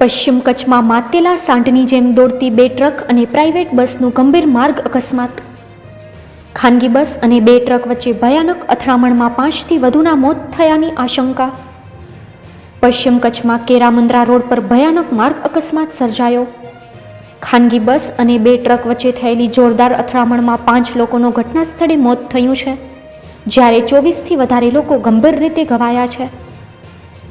પશ્ચિમ કચ્છમાં માતેલા સાંઢની જેમ દોડતી બે ટ્રક અને પ્રાઇવેટ બસનું ગંભીર માર્ગ અકસ્માત. ખાનગી બસ અને બે ટ્રક વચ્ચે ભયાનક અથડામણમાં પાંચથી વધુના મોત થયાની આશંકા. પશ્ચિમ કચ્છમાં કેરામંદ્રા રોડ પર ભયાનક માર્ગ અકસ્માત સર્જાયો. ખાનગી બસ અને બે ટ્રક વચ્ચે થયેલી જોરદાર અથડામણમાં પાંચ લોકોનું ઘટના સ્થળે મોત થયું છે, જ્યારે ચોવીસથી વધારે લોકો ગંભીર રીતે ઘવાયા છે.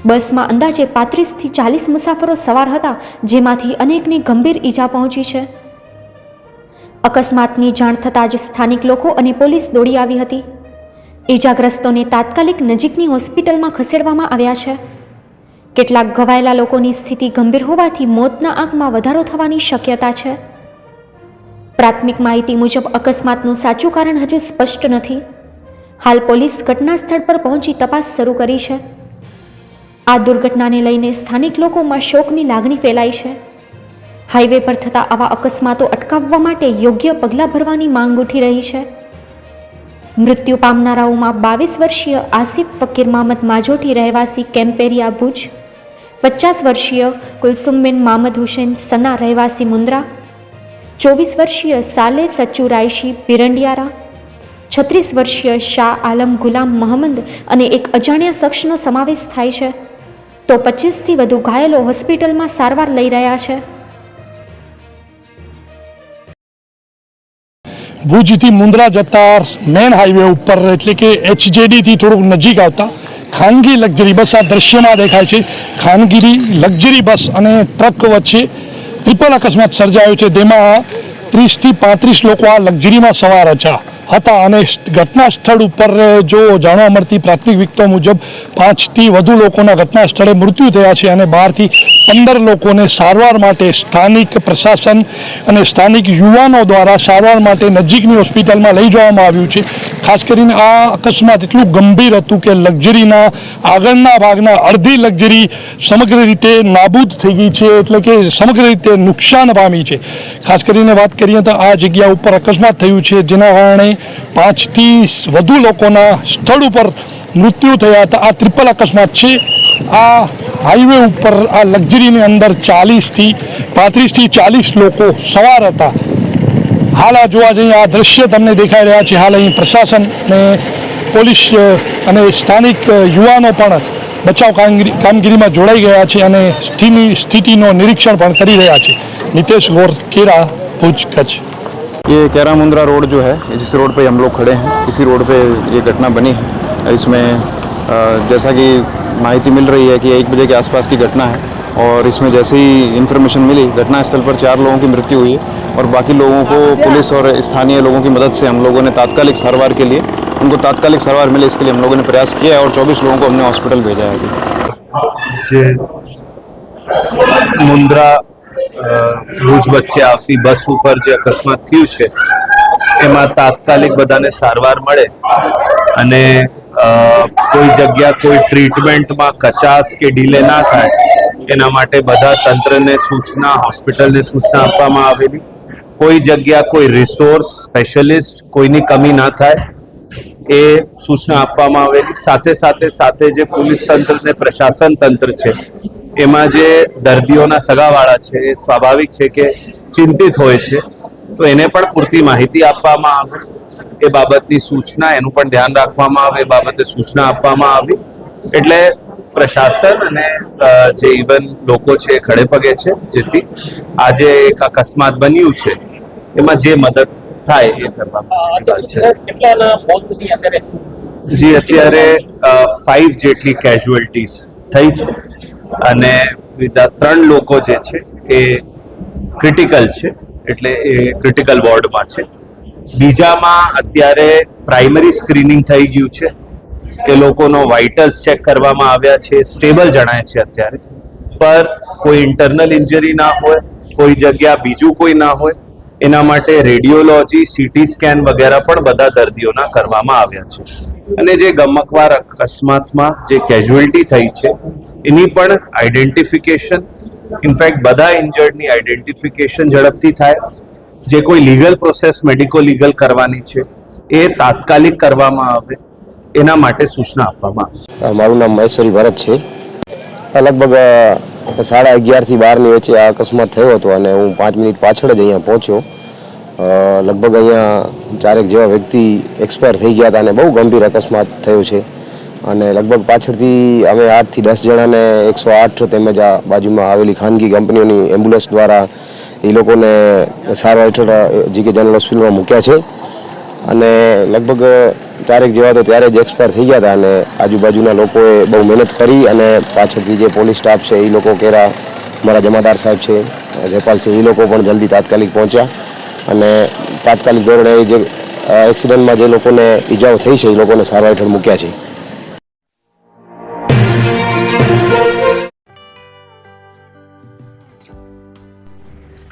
બસમાં અંદાજે પાંત્રીસથી ચાલીસ મુસાફરો સવાર હતા, જેમાંથી અનેકને ગંભીર ઈજા પહોંચી છે. અકસ્માતની જાણ થતાં જ સ્થાનિક લોકો અને પોલીસ દોડી આવી હતી. ઈજાગ્રસ્તોને તાત્કાલિક નજીકની હોસ્પિટલમાં ખસેડવામાં આવ્યા છે. કેટલાક ઘવાયેલા લોકોની સ્થિતિ ગંભીર હોવાથી મોતના આંકમાં વધારો થવાની શક્યતા છે. પ્રાથમિક માહિતી મુજબ અકસ્માતનું સાચું કારણ હજુ સ્પષ્ટ નથી. હાલ પોલીસ ઘટના સ્થળ પર પહોંચી તપાસ શરૂ કરી છે. આ દુર્ઘટનાને લઈને સ્થાનિક લોકોમાં શોકની લાગણી ફેલાઈ છે. હાઈવે પર થતા આવા અકસ્માતો અટકાવવા માટે યોગ્ય પગલાં ભરવાની માંગ ઉઠી રહી છે. મૃત્યુ પામનારાઓમાં બાવીસ વર્ષીય આસિફ ફકીર મામદ માજોઠી રહેવાસી કેમ્પેરિયા ભુજ, પચાસ વર્ષીય કુલસુમબેન મામદ હુસેન સના રહેવાસી મુન્દ્રા, ચોવીસ વર્ષીય સાલે સચ્ચુ રાયશી પિરંડિયારા, છત્રીસ વર્ષીય શાહ આલમ ગુલામ મહમદ અને એક અજાણ્યા શખ્સનો સમાવેશ થાય છે. તો પચીસથી વધુ ઘાયલો હોસ્પિટલમાં સારવાર લઈ રહ્યા છે. ભુજથી મુંદ્રા જતા મેન હાઈવે ઉપર, એટલે કે એચજેડીથી થોડુંક નજીક આવતા ખાનગી લક્ઝરી બસ આ દ્રશ્યમાં દેખાય છે. ખાનગી લક્ઝરી બસ અને ટ્રક વચ્ચે ટ્રિપલ અકસ્માત સર્જાયો છે. તેમાં ત્રીસથી પાંત્રીસ લોકો આ લક્ઝરીમાં સવાર હતા. હતા અને ઘટના સ્થળ ઉપર જો જાણવા મળતી પ્રાથમિક વિગતો મુજબ પાંચથી વધુ લોકોના ઘટના સ્થળે મૃત્યુ થયા છે અને બારથી પંદર લોકોને સારવાર માટે સ્થાનિક પ્રશાસન અને સ્થાનિક યુવાનો દ્વારા સારવાર માટે નજીકની હોસ્પિટલમાં લઈ જવામાં આવ્યું છે. ખાસ કરીને આ અકસ્માત એટલું ગંભીર હતું કે લક્ઝરીના આગળના ભાગના અડધી લક્ઝરી સમગ્ર રીતે નાબૂદ થઈ ગઈ છે એટલે કે સમગ્ર રીતે નુકસાન પામી છે. ખાસ કરીને વાત કરીએ તો આ જગ્યા ઉપર અકસ્માત થયું છે, જેના કારણે પાંચથી વધુ લોકોના સ્થળ ઉપર મૃત્યુ થયા હતા. આ ત્રિપલ અકસ્માત છે. આ હાઈવે ઉપર આ લક્ઝરીની અંદર ચાલીસથી પાંત્રીસથી ચાલીસ લોકો સવાર હતા હાલ આ જોવા જઈએ આ દ્રશ્ય તમને દેખાઈ રહ્યા છે હાલ અહીં પ્રશાસન અને પોલીસ અ, અને સ્થાનિક અ, યુવાનો પણ બચાવ કામગીરી કામગીરીમાં જોડાઈ ગયા છે અને સ્થિતિની સ્થિતિનો નિરીક્ષણ પણ કરી રહ્યા છે નિતેશ ગોર કેરા ભુજ કચ્છ ये कैरा मुंद्रा रोड जो है इस रोड पे हम लोग खड़े हैं इसी रोड पे ये घटना बनी है इसमें अ, जैसा कि माहिती मिल रही है कि एक बजे के आसपास की घटना है और इसमें जैसे ही इन्फॉर्मेशन मिली घटना स्थल पर चार लोगों की मृत्यु हुई है और बाकी लोगों को पुलिस और स्थानीय लोगों की मदद से हम लोगों ने तात्कालिक सारवार के लिए उनको तात्कालिक सारवार मिले इसके लिए हम लोगों ने प्रयास किया है और 24 लोगों को हमने हॉस्पिटल भेजा है अभी જે મુન્દ્રા અ, ભુજ વચ્ચે આવતી બસ ઉપર જે અકસ્માત થયું છે એમાં તાત્કાલિક બધાને સારવાર મળે અને અ, કોઈ જગ્યા કોઈ ટ્રીટમેન્ટમાં કચાસ કે ડીલે ના થાય, એના માટે બધા તંત્રને સૂચના, હોસ્પિટલને સૂચના આપવામાં આવેલી. કોઈ જગ્યા કોઈ રિસોર્સ સ્પેશિયલિસ્ટ કોઈની કમી ના થાય, એ સૂચના આપવામાં આવેલી. સાથે સાથે સાથે જે પોલીસ તંત્ર ને પ્રશાસન તંત્ર છે, એમાં જે દર્દીઓના સગાવાળા છે, એ સ્વાભાવિક છે કે ચિંતિત હોય છે. તો એને પણ પૂરતી માહિતી આપવામાં આવે. એ બાબતની સૂચના એનું પણ ધ્યાન રાખવામાં આવે એ બાબતે સૂચના આપવામાં આવી. એટલે પ્રશાસન અને જે ઇવન લોકો છે એ ખડે પગે છે જેથી આજે એક અકસ્માત બન્યું છે એમાં જે મદદ થાય એ કરવામાં જી અત્યારે ફાઈવ જેટલી કેઝ્યુઅલ્ટીઝ થઈ છે અને બીજા ત્રણ લોકો જે છે એ ક્રિટિકલ છે. એટલે એ ક્રિટિકલ વોર્ડમાં છે. બીજામાં અત્યારે પ્રાઇમરી સ્ક્રીનિંગ થઈ ગયું છે. એ લોકોનો વાઇટલ્સ ચેક કરવામાં આવ્યા છે સ્ટેબલ જણાય છે અત્યારે. પર કોઈ ઇન્ટરનલ ઇન્જરી ના હોય, કોઈ જગ્યા બીજું કોઈ ના હોય, એના માટે રેડિયોલોજી સીટી સ્કેન વગેરે પણ બધા દર્દીઓના કરવામાં આવ્યા છે. અને જે ગમકવાર અકસ્માતમાં જે કેઝ્યુઅલ્ટી થઈ છે, એની પણ આઈડેન્ટિફિકેશન ઇનફેક્ટ બધા ઇન્જર્ડની આઈડેન્ટિફિકેશન ઝડપથી થાય. જે કોઈ લીગલ પ્રોસેસ મેડિકો લીગલ કરવાની છે, એ તાત્કાલિક કરવામાં આવે, એના માટે સૂચના આપવામાં આવે. મારું નામ મહેશ્વરી ભરત છે. લગભગ સાડા અગિયારથી બારની વચ્ચે આ અકસ્માત થયો હતો અને હું પાંચ મિનિટ પાછળ જ અહીંયા પહોંચ્યો. લગભગ અહીંયા ચારેક જેવા વ્યક્તિ એક્સપાયર થઈ ગયા હતા અને બહુ ગંભીર અકસ્માત થયો છે. અને લગભગ પાછળથી અમે આઠથી દસ જણાને એકસો આઠ તેમજ આ બાજુમાં આવેલી ખાનગી કંપનીઓની એમ્બ્યુલન્સ દ્વારા એ લોકોને સારવાર હેઠળ જીકે જનરલ હોસ્પિટલમાં મૂક્યા છે. અને લગભગ ચારેક જેવા તો ત્યારે જ એક્સપાયર થઈ ગયા હતા અને આજુબાજુના લોકોએ બહુ મહેનત કરી અને પાછળથી જે પોલીસ સ્ટાફ છે એ લોકો કેરા મારા જમાદાર સાહેબ છે જયપાલસિંહ એ લોકો પણ જલ્દી તાત્કાલિક પહોંચ્યા. અને તાત્કાલિક ધોરણે જે એક્સિડન્ટમાં જે લોકોને ઈજાઓ થઈ છે એ લોકોને સારવાર હેઠળ મૂક્યા છે.